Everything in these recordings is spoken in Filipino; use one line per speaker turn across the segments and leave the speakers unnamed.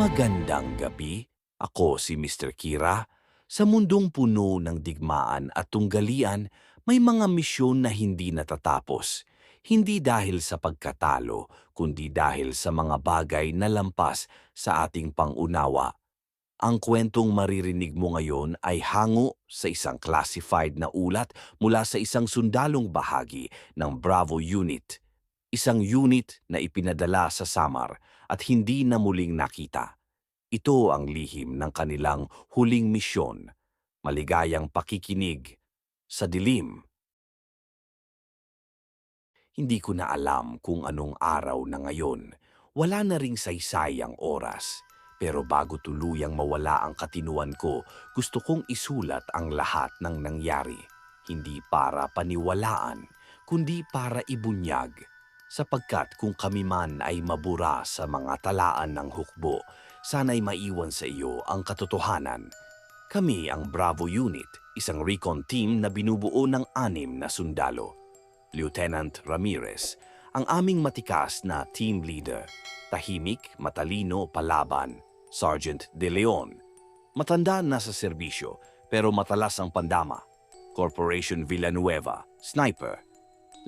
Magandang gabi. Ako si Mr. Kira. Sa mundong puno ng digmaan at tunggalian, may mga misyon na hindi natatapos. Hindi dahil sa pagkatalo, kundi dahil sa mga bagay na lampas sa ating pangunawa. Ang kwentong maririnig mo ngayon ay hango sa isang classified na ulat mula sa isang sundalong bahagi ng Bravo Unit. Isang unit na ipinadala sa Samar at hindi na muling nakita. Ito ang lihim ng kanilang huling misyon. Maligayang pakikinig sa dilim. Hindi ko na alam kung anong araw na ngayon. Wala na ring saysay ang oras. Pero bago tuluyang mawala ang katinuan ko, gusto kong isulat ang lahat ng nangyari. Hindi para paniwalaan, kundi para ibunyag. Sapagkat kung kami man ay mabura sa mga talaan ng hukbo, sana'y maiwan sa iyo ang katotohanan. Kami ang Bravo Unit, isang recon team na binubuo ng anim na sundalo. Lieutenant Ramirez, ang aming matikas na team leader. Tahimik, matalino, palaban. Sergeant De Leon. Matanda na sa serbisyo, pero matalas ang pandama. Corporation Villanueva, sniper.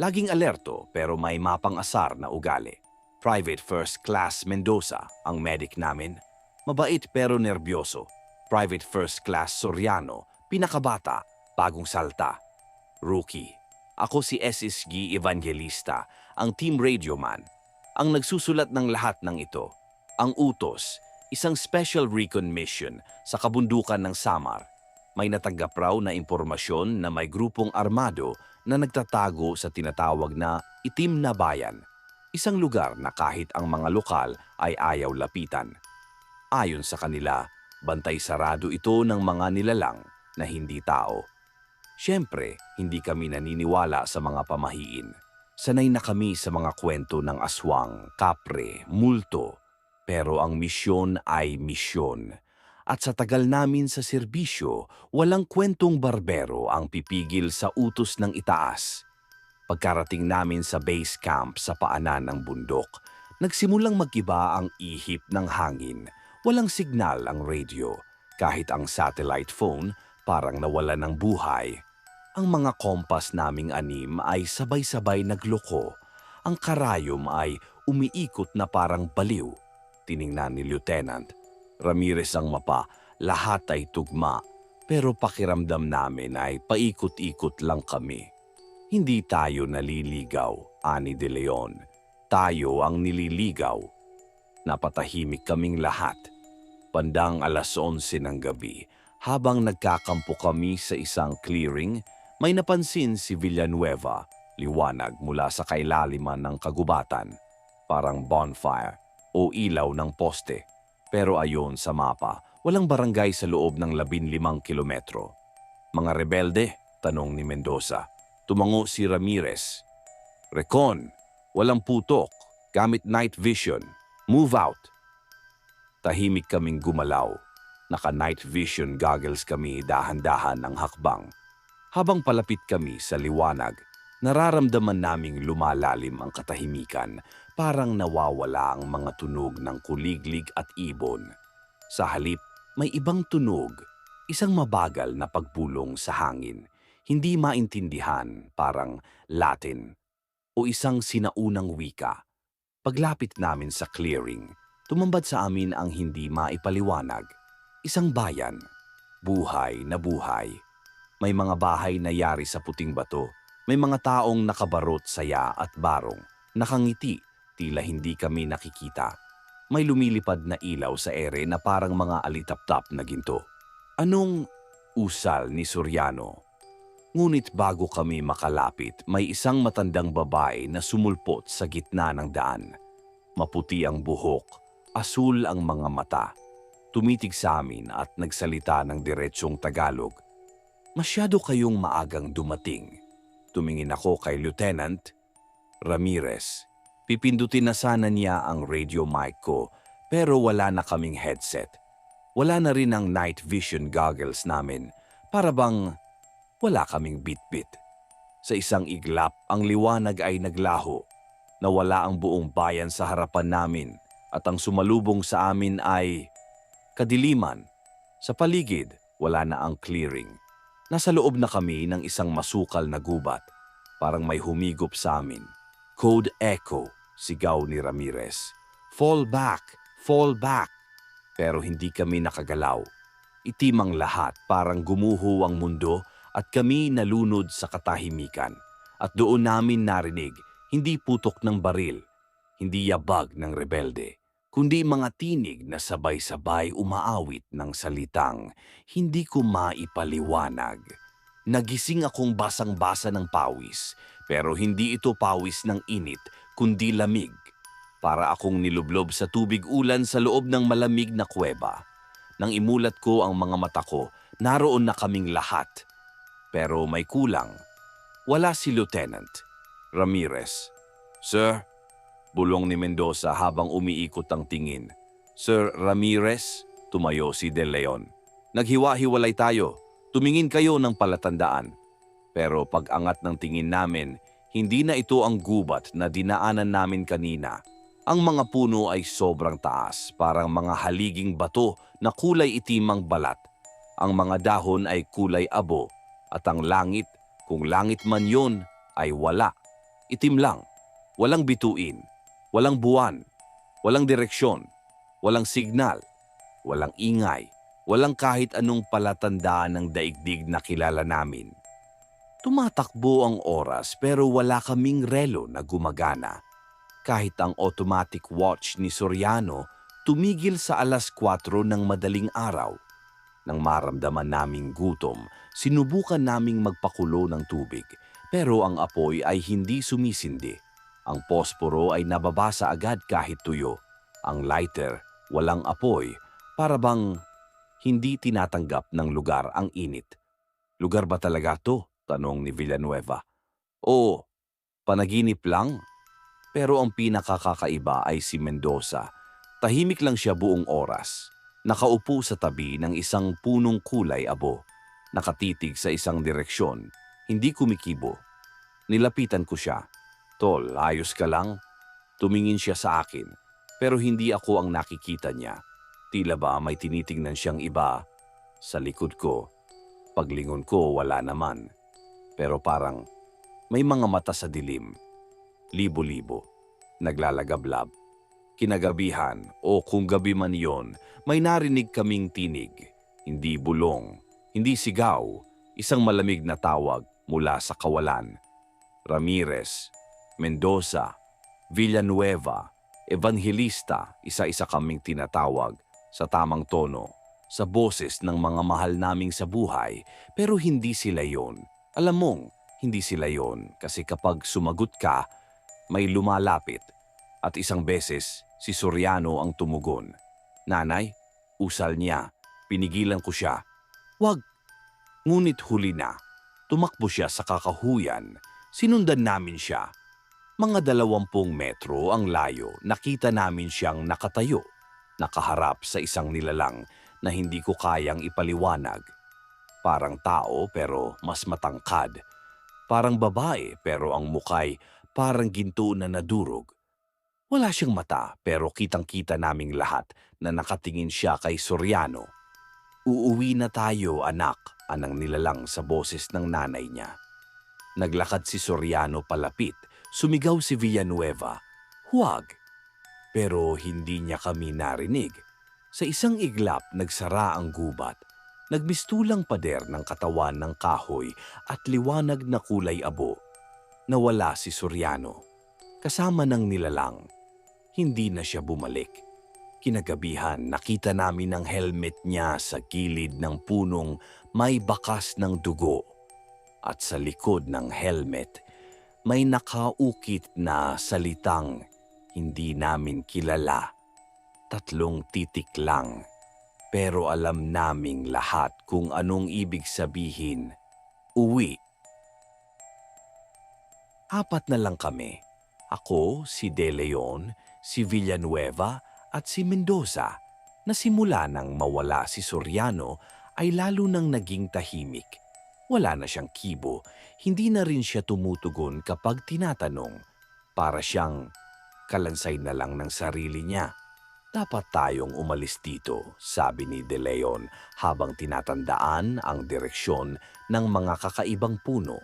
Laging alerto pero may mapang asar na ugali. Private First Class Mendoza, ang medic namin. Mabait pero nerbyoso. Private First Class Soriano, pinakabata, bagong salta. Rookie. Ako si SSG Evangelista, ang team radio man. Ang nagsusulat ng lahat ng ito. Ang utos, isang special recon mission sa kabundukan ng Samar. May natanggap raw na impormasyon na may grupong armado na nagtatago sa tinatawag na itim na bayan, isang lugar na kahit ang mga lokal ay ayaw lapitan. Ayon sa kanila, bantay sarado ito ng mga nilalang na hindi tao. Siyempre, hindi kami naniniwala sa mga pamahiin. Sanay na kami sa mga kwento ng aswang, kapre, multo, pero ang misyon ay misyon. At sa tagal namin sa serbisyo, walang kwentong barbero ang pipigil sa utos ng itaas. Pagkarating namin sa base camp sa paanan ng bundok, nagsimulang magiba ang ihip ng hangin. Walang signal ang radio, kahit ang satellite phone parang nawala ng buhay. Ang mga kompas naming anim ay sabay-sabay nagloko. Ang karayom ay umiikot na parang baliw. Tiningnan ni Lieutenant. Ramirez ang mapa, lahat ay tugma. Pero pakiramdam namin ay paikot-ikot lang kami. Hindi tayo naliligaw, ani de Leon. Tayo ang nililigaw. Napatahimik kaming lahat. Bandang alas 11 ng gabi, habang nagkakampo kami sa isang clearing, may napansin si Villanueva, liwanag mula sa kailaliman ng kagubatan, parang bonfire o ilaw ng poste. Pero ayon sa mapa, walang barangay sa loob ng 15 kilometro. Mga rebelde, tanong ni Mendoza. Tumango si Ramirez. Recon, walang putok, gamit night vision. Move out. Tahimik kaming gumalaw. Naka-night vision goggles kami dahan-dahan ng hakbang. Habang palapit kami sa liwanag, nararamdaman naming lumalalim ang katahimikan, parang nawawala ang mga tunog ng kuliglig at ibon. Sa halip, may ibang tunog, isang mabagal na pagpulong sa hangin, hindi maintindihan, parang Latin, o isang sinaunang wika. Paglapit namin sa clearing, tumambad sa amin ang hindi maipaliwanag. Isang bayan, buhay na buhay. May mga bahay na yari sa puting bato. May mga taong nakabarot saya at barong. Nakangiti, tila hindi kami nakikita. May lumilipad na ilaw sa ere na parang mga alitap-tap na ginto. Anong usal ni Soriano? Ngunit bago kami makalapit, may isang matandang babae na sumulpot sa gitna ng daan. Maputi ang buhok, asul ang mga mata. Tumitig sa amin at nagsalita ng diretsong Tagalog. Masyado kayong maagang dumating. Tumingin ako kay Lieutenant Ramirez. Pipindutin na sana niya ang radio mic ko pero wala na kaming headset. Wala na rin ang night vision goggles namin para bang wala kaming bit-bit. Sa isang iglap, ang liwanag ay naglaho. Nawala ang buong bayan sa harapan namin. at ang sumalubong sa amin ay kadiliman. Sa paligid, wala na ang clearing. Nasa loob na kami ng isang masukal na gubat. Parang may humigop sa amin. Code Echo, sigaw ni Ramirez. Fall back, fall back. Pero hindi kami nakagalaw. Itim ang lahat, parang gumuho ang mundo at kami nalunod sa katahimikan. At doon namin narinig, hindi putok ng baril, hindi yabag ng rebelde, kundi mga tinig na sabay-sabay umaawit ng salitang hindi ko maipaliwanag. Nagising akong basang-basa ng pawis, pero hindi ito pawis ng init, kundi lamig. Para akong nilublob sa tubig ulan sa loob ng malamig na kuweba. Nang imulat ko ang mga mata ko, naroon na kaming lahat. Pero may kulang. Wala si Lieutenant Ramirez. Sir, bulong ni Mendoza habang umiikot ang tingin. Sir Ramirez, tumayo si De Leon. Naghiwa-hiwalay tayo. Tumingin kayo ng palatandaan. Pero pag angat ng tingin namin, hindi na ito ang gubat na dinaanan namin kanina. Ang mga puno ay sobrang taas, parang mga haliging bato na kulay itim ang balat. Ang mga dahon ay kulay abo, at ang langit, kung langit man yon, ay wala. Itim lang. Walang bituin, walang buwan, walang direksyon, walang signal, walang ingay, walang kahit anong palatandaan ng daigdig na kilala namin. Tumatakbo ang oras pero wala kaming relo na gumagana. Kahit ang automatic watch ni Soriano tumigil sa alas 4 ng madaling araw. Nang maramdaman naming gutom, sinubukan naming magpakulo ng tubig pero ang apoy ay hindi sumisindi. Ang posporo ay nababasa agad kahit tuyo. Ang lighter, walang apoy, para bang hindi tinatanggap ng lugar ang init. Lugar ba talaga to? Tanong ni Villanueva. Oo, panaginip lang. Pero ang pinakakakaiba ay si Mendoza. Tahimik lang siya buong oras. Nakaupo sa tabi ng isang punong kulay abo. Nakatitig sa isang direksyon. Hindi kumikibo. Nilapitan ko siya. Tol, ayos ka lang? Tumingin siya sa akin, pero hindi ako ang nakikita niya. Tila ba may tinitingnan siyang iba? Sa likod ko, paglingon ko wala naman. Pero parang may mga mata sa dilim. Libo-libo. Naglalagablab. Kinagabihan o kung gabi man yon, may narinig kaming tinig. Hindi bulong, hindi sigaw, isang malamig na tawag mula sa kawalan. Ramirez, Mendoza, Villanueva, Evangelista, isa-isa kaming tinatawag sa tamang tono, sa boses ng mga mahal naming sa buhay, pero hindi sila yon. Alam mong, hindi sila yon kasi kapag sumagot ka, may lumalapit at isang beses si Soriano ang tumugon. Nanay, usal niya, pinigilan ko siya. Wag! Ngunit huli na, tumakbo siya sa kakahuyan, sinundan namin siya. Mga dalawampung metro ang layo, nakita namin siyang nakatayo, nakaharap sa isang nilalang na hindi ko kayang ipaliwanag. Parang tao pero mas matangkad. Parang babae pero ang mukay parang ginto na nadurog. Wala siyang mata pero kitang-kita naming lahat na nakatingin siya kay Soriano. Uuwi na tayo anak, anang nilalang sa boses ng nanay niya. Naglakad si Soriano palapit, sumigaw si Villanueva. Huwag! Pero hindi niya kami narinig. Sa isang iglap nagsara ang gubat. Nagmistulang pader ng katawan ng kahoy at liwanag na kulay abo. Nawala si Soriano. Kasama ng nilalang. Hindi na siya bumalik. Kinagabihan, nakita namin ang helmet niya sa gilid ng punong may bakas ng dugo. At sa likod ng helmet, may nakaukit na salitang hindi namin kilala. Tatlong titik lang. Pero alam naming lahat kung anong ibig sabihin. Uwi. Apat na lang kami. Ako, si De Leon, si Villanueva at si Mendoza na simula nang mawala si Soriano ay lalo nang naging tahimik. Wala na siyang kibo, hindi na rin siya tumutugon kapag tinatanong. Para siyang kalansay na lang ng sarili niya. Dapat tayong umalis dito, sabi ni De Leon habang tinatandaan ang direksyon ng mga kakaibang puno.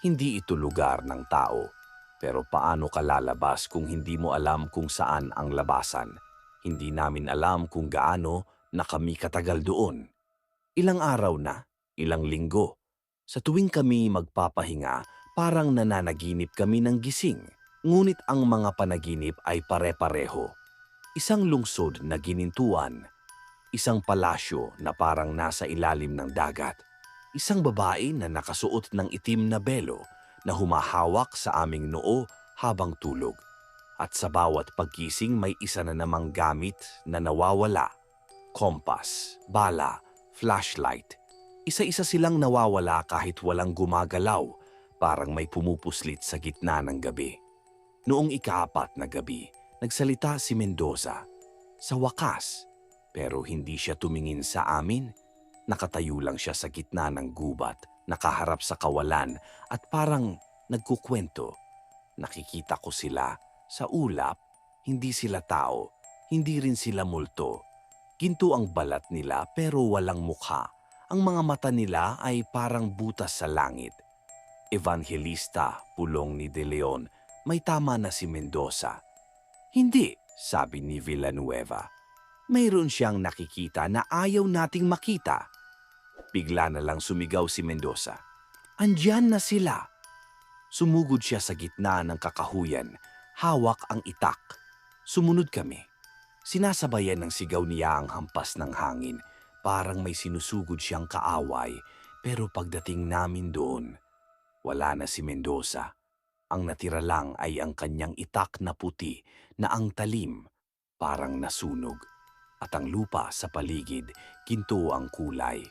Hindi ito lugar ng tao. Pero paano ka lalabas kung hindi mo alam kung saan ang labasan? Hindi namin alam kung gaano na kami katagal doon. Ilang araw na, ilang linggo. Sa tuwing kami magpapahinga, parang nananaginip kami ng gising. Ngunit ang mga panaginip ay pare-pareho. Isang lungsod na ginintuan. Isang palasyo na parang nasa ilalim ng dagat. Isang babae na nakasuot ng itim na belo na humahawak sa aming noo habang tulog. At sa bawat pagkising may isa na namang gamit na nawawala. Kompas, bala, flashlight. Isa-isa silang nawawala kahit walang gumagalaw, parang may pumupuslit sa gitna ng gabi. Noong ikaapat na gabi, nagsalita si Mendoza. Sa wakas, pero hindi siya tumingin sa amin. Nakatayo lang siya sa gitna ng gubat, nakaharap sa kawalan at parang nagkukwento. Nakikita ko sila sa ulap, hindi sila tao, hindi rin sila multo. Ginto ang balat nila pero walang mukha. Ang mga mata nila ay parang butas sa langit. Evangelista, pulong ni De Leon, may tama na si Mendoza. Hindi, sabi ni Villanueva. Mayroon siyang nakikita na ayaw nating makita. Bigla na lang sumigaw si Mendoza. Andyan na sila. Sumugod siya sa gitna ng kakahuyan. Hawak ang itak. Sumunod kami. Sinasabayan ng sigaw niya ang hampas ng hangin. Parang may sinusugod siyang kaaway. Pero pagdating namin doon, wala na si Mendoza. Ang natira lang ay ang kanyang itak na puti na ang talim, parang nasunog. At ang lupa sa paligid, ginto ang kulay.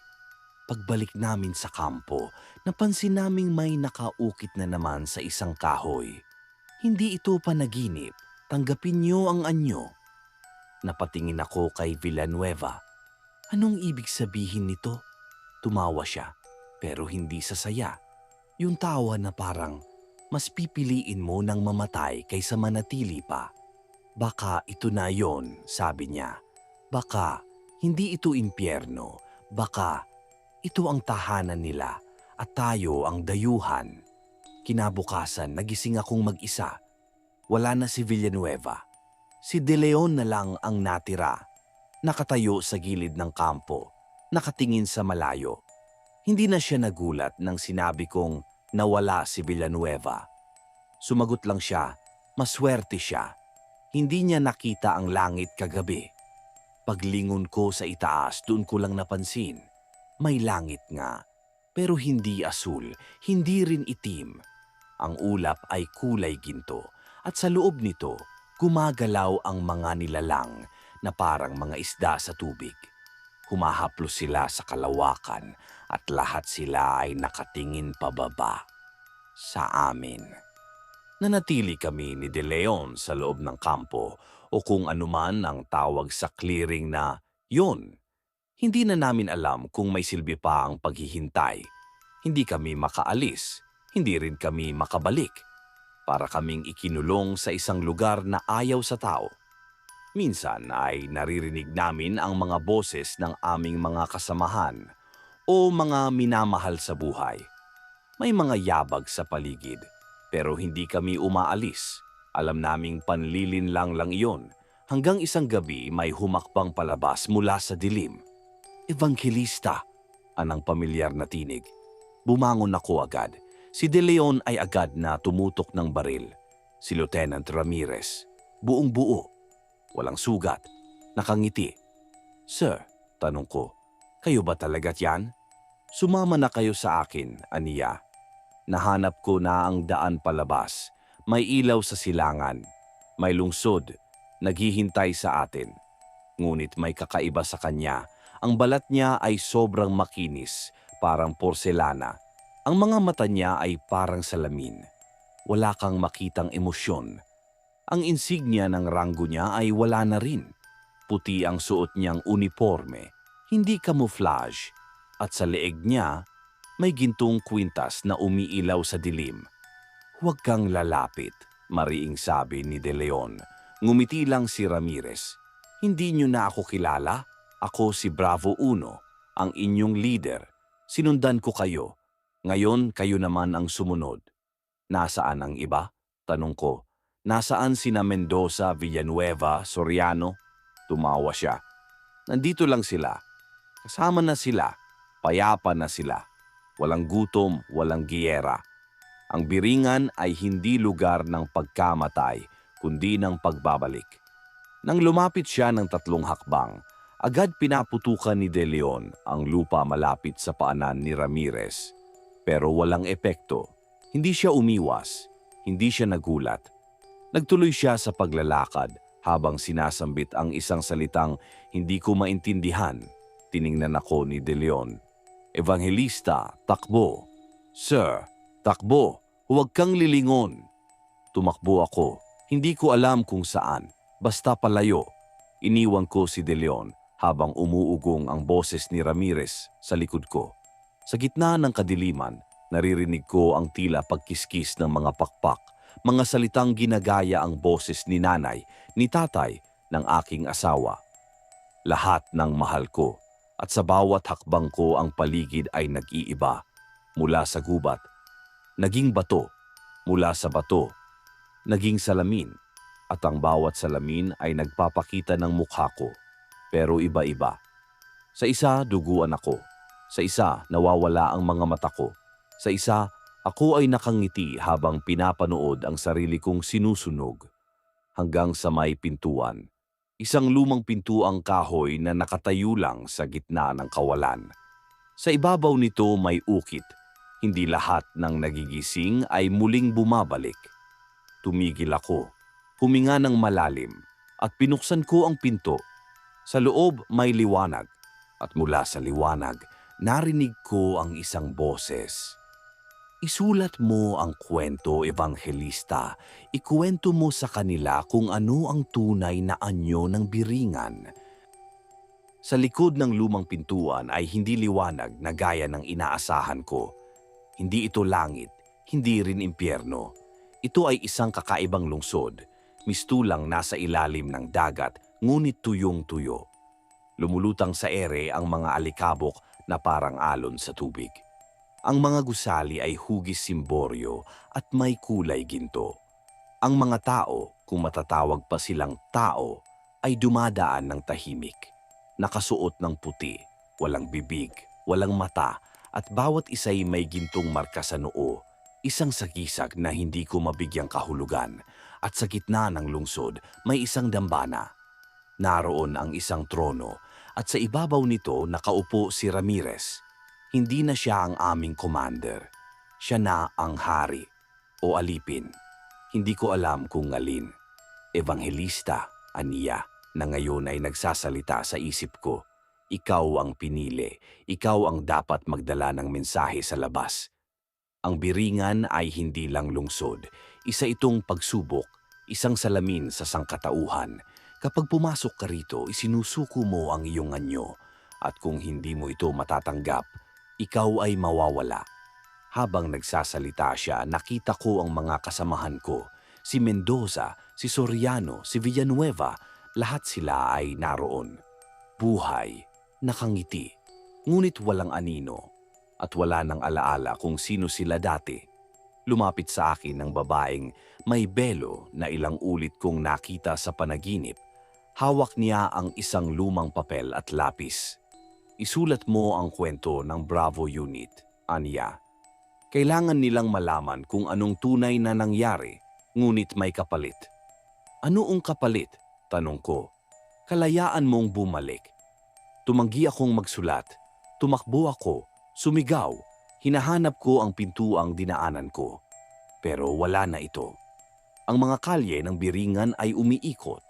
Pagbalik namin sa kampo, napansin naming may nakaukit na naman sa isang kahoy. Hindi ito panaginip. Tanggapin niyo ang anyo. Napatingin ako kay Villanueva. Anong ibig sabihin nito? Tumawa siya, pero hindi sa saya. Yung tawa na parang, mas pipiliin mo ng mamatay kaysa manatili pa. Baka ito na yon, sabi niya. Baka hindi ito impyerno. Baka ito ang tahanan nila at tayo ang dayuhan. Kinabukasan, nagising akong mag-isa. Wala na si Villanueva. Si De Leon na lang ang natira. Nakatayo sa gilid ng kampo, nakatingin sa malayo. Hindi na siya nagulat nang sinabi kong nawala si Villanueva. Sumagot lang siya, maswerte siya. Hindi niya nakita ang langit kagabi. Paglingon ko sa itaas, doon ko lang napansin. May langit nga, pero hindi asul, hindi rin itim. Ang ulap ay kulay ginto at sa loob nito, gumagalaw ang mga nilalang na parang mga isda sa tubig. Humahaplos sila sa kalawakan at lahat sila ay nakatingin pababa sa amin. Nanatili kami ni De Leon sa loob ng kampo o kung anuman ang tawag sa clearing na yon. Hindi na namin alam kung may silbi pa ang paghihintay. Hindi kami makaalis, hindi rin kami makabalik. Para kaming ikinulong sa isang lugar na ayaw sa tao. Minsan ay naririnig namin ang mga boses ng aming mga kasamahan o mga minamahal sa buhay. May mga yabag sa paligid, pero hindi kami umaalis. Alam naming panlilin lang lang iyon. Hanggang isang gabi may humakbang palabas mula sa dilim. Evangelista, anang pamilyar na tinig. Bumangon ako agad. Si De Leon ay agad na tumutok ng baril. Si Lieutenant Ramirez, buong buo. Walang sugat. Nakangiti. Sir, tanong ko, kayo ba talaga't yan? Sumama na kayo sa akin, aniya. Nahanap ko na ang daan palabas. May ilaw sa silangan. May lungsod. Naghihintay sa atin. Ngunit may kakaiba sa kanya. Ang balat niya ay sobrang makinis, parang porselana. Ang mga mata niya ay parang salamin. Wala kang makitang emosyon. Ang insignia ng ranggo niya ay wala na rin. Puti ang suot niyang uniforme, hindi camouflage. At sa leeg niya, may gintong kwintas na umiilaw sa dilim. Huwag kang lalapit, mariing sabi ni De Leon. Ngumiti lang si Ramirez. Hindi niyo na ako kilala? Ako si Bravo Uno, ang inyong leader. Sinundan ko kayo. Ngayon, kayo naman ang sumunod. Nasaan ang iba? Tanong ko. Nasaan sina Mendoza, Villanueva, Soriano? Tumawa siya. Nandito lang sila. Kasama na sila. Payapa na sila. Walang gutom, walang giyera. Ang biringan ay hindi lugar ng pagkamatay, kundi ng pagbabalik. Nang lumapit siya ng tatlong hakbang, agad pinaputukan ni De Leon ang lupa malapit sa paanan ni Ramirez. Pero walang epekto. Hindi siya umiwas, hindi siya nagulat. Nagtuloy siya sa paglalakad habang sinasambit ang isang salitang hindi ko maintindihan. Tiningnan ako ni De Leon. Evangelista, takbo. Sir, takbo. Huwag kang lilingon. Tumakbo ako. Hindi ko alam kung saan. Basta palayo. Iniwan ko si De Leon habang umuugong ang boses ni Ramirez sa likod ko. Sa gitna ng kadiliman, naririnig ko ang tila pagkiskis ng mga pakpak, mga salitang ginagaya ang boses ni nanay, ni tatay, ng aking asawa. Lahat ng mahal ko at sa bawat hakbang ko ang paligid ay nag-iiba. Mula sa gubat, naging bato, mula sa bato, naging salamin, at ang bawat salamin ay nagpapakita ng mukha ko. Pero iba-iba. Sa isa, duguan ako. Sa isa, nawawala ang mga mata ko. Sa isa, ako ay nakangiti habang pinapanood ang sarili kong sinusunog. Hanggang sa may pintuan. Isang lumang pintuang kahoy na nakatayo lang sa gitna ng kawalan. Sa ibabaw nito may ukit. Hindi lahat ng nagigising ay muling bumabalik. Tumigil ako, huminga ng malalim, at pinuksan ko ang pinto. Sa loob may liwanag, at mula sa liwanag, narinig ko ang isang boses. Isulat mo ang kwento, Evangelista. Ikuwento mo sa kanila kung ano ang tunay na anyo ng biringan. Sa likod ng lumang pintuan ay hindi liwanag na gaya ng inaasahan ko. Hindi ito langit, hindi rin impyerno. Ito ay isang kakaibang lungsod. Mistulang nasa ilalim ng dagat, ngunit tuyong-tuyo. Lumulutang sa ere ang mga alikabok na parang alon sa tubig. Ang mga gusali ay hugis simboryo at may kulay ginto. Ang mga tao, kung matatawag pa silang tao, ay dumadaan ng tahimik. Nakasuot ng puti, walang bibig, walang mata, at bawat isa'y may gintong marka sa noo. Isang sagisag na hindi ko mabigyang kahulugan. At sa gitna ng lungsod, may isang dambana. Naroon ang isang trono at sa ibabaw nito nakaupo si Ramirez. Hindi na siya ang aming commander. Siya na ang hari o alipin. Hindi ko alam kung alin. Evangelista, aniya, na ngayon ay nagsasalita sa isip ko. Ikaw ang pinili. Ikaw ang dapat magdala ng mensahe sa labas. Ang biringan ay hindi lang lungsod. Isa itong pagsubok, isang salamin sa sangkatauhan. Kapag pumasok ka rito, isinusuko mo ang iyong anyo. At kung hindi mo ito matatanggap, ikaw ay mawawala. Habang nagsasalita siya, nakita ko ang mga kasamahan ko. Si Mendoza, si Soriano, si Villanueva, lahat sila ay naroon. Buhay, nakangiti, ngunit walang anino. At wala nang alaala kung sino sila dati. Lumapit sa akin ng babaeng may belo na ilang ulit kong nakita sa panaginip. Hawak niya ang isang lumang papel at lapis. Isulat mo ang kwento ng Bravo Unit, Anya. Kailangan nilang malaman kung anong tunay na nangyari, ngunit may kapalit. Ano ang kapalit? Tanong ko. Kalayaan mong bumalik. Tumanggi akong magsulat. Tumakbo ako. Sumigaw. Hinahanap ko ang pintuang dinaanan ko. Pero wala na ito. Ang mga kalye ng biringan ay umiikot.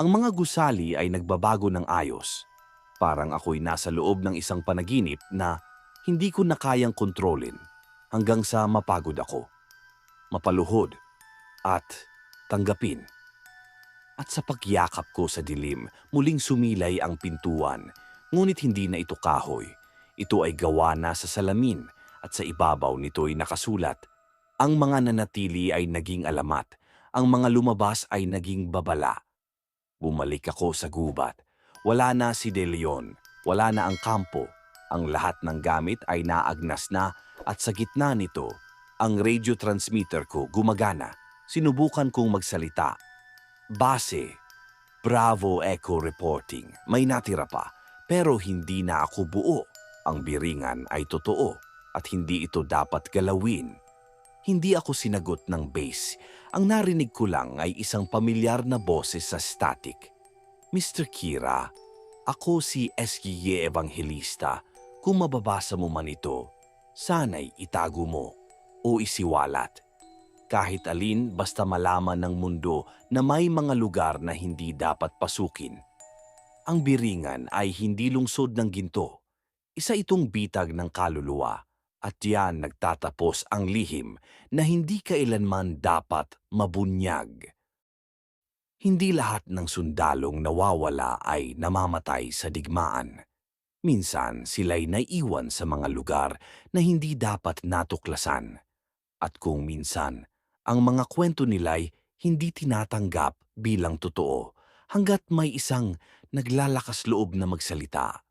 Ang mga gusali ay nagbabago ng ayos. Parang ako'y nasa loob ng isang panaginip na hindi ko na kayang kontrolin hanggang sa mapagod ako. Mapaluhod at tanggapin. At sa pagyakap ko sa dilim, muling sumilay ang pintuan, ngunit hindi na ito kahoy. Ito ay gawa na sa salamin at sa ibabaw nito'y nakasulat. Ang mga nanatili ay naging alamat, ang mga lumabas ay naging babala. Bumalik ako sa gubat. Wala na si De Leon, wala na ang kampo. Ang lahat ng gamit ay naagnas na at sa gitna nito, ang radio transmitter ko gumagana. Sinubukan kong magsalita. Base, Bravo Echo Reporting. May natira pa, pero hindi na ako buo. Ang biringan ay totoo at hindi ito dapat galawin. Hindi ako sinagot ng base. Ang narinig ko lang ay isang pamilyar na boses sa static. Mr. Kira, ako si SGY Evangelista. Kung mababasa mo man ito, sana'y itago mo o isiwalat. Kahit alin basta malaman ng mundo na may mga lugar na hindi dapat pasukin. Ang biringan ay hindi lungsod ng ginto. Isa itong bitag ng kaluluwa at diyan nagtatapos ang lihim na hindi kailanman dapat mabunyag. Hindi lahat ng sundalong nawawala ay namamatay sa digmaan. Minsan sila'y naiwan sa mga lugar na hindi dapat natuklasan. At kung minsan, ang mga kwento nila'y hindi tinatanggap bilang totoo hanggat may isang naglalakas loob na magsalita.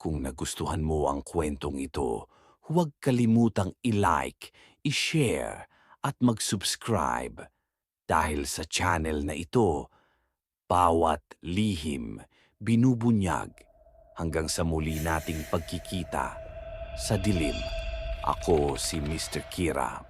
Kung nagustuhan mo ang kwentong ito, huwag kalimutang i-like, i-share at mag-subscribe. Dahil sa channel na ito, bawat lihim binubunyag hanggang sa muli nating pagkikita sa dilim. Ako si Mr. Kira.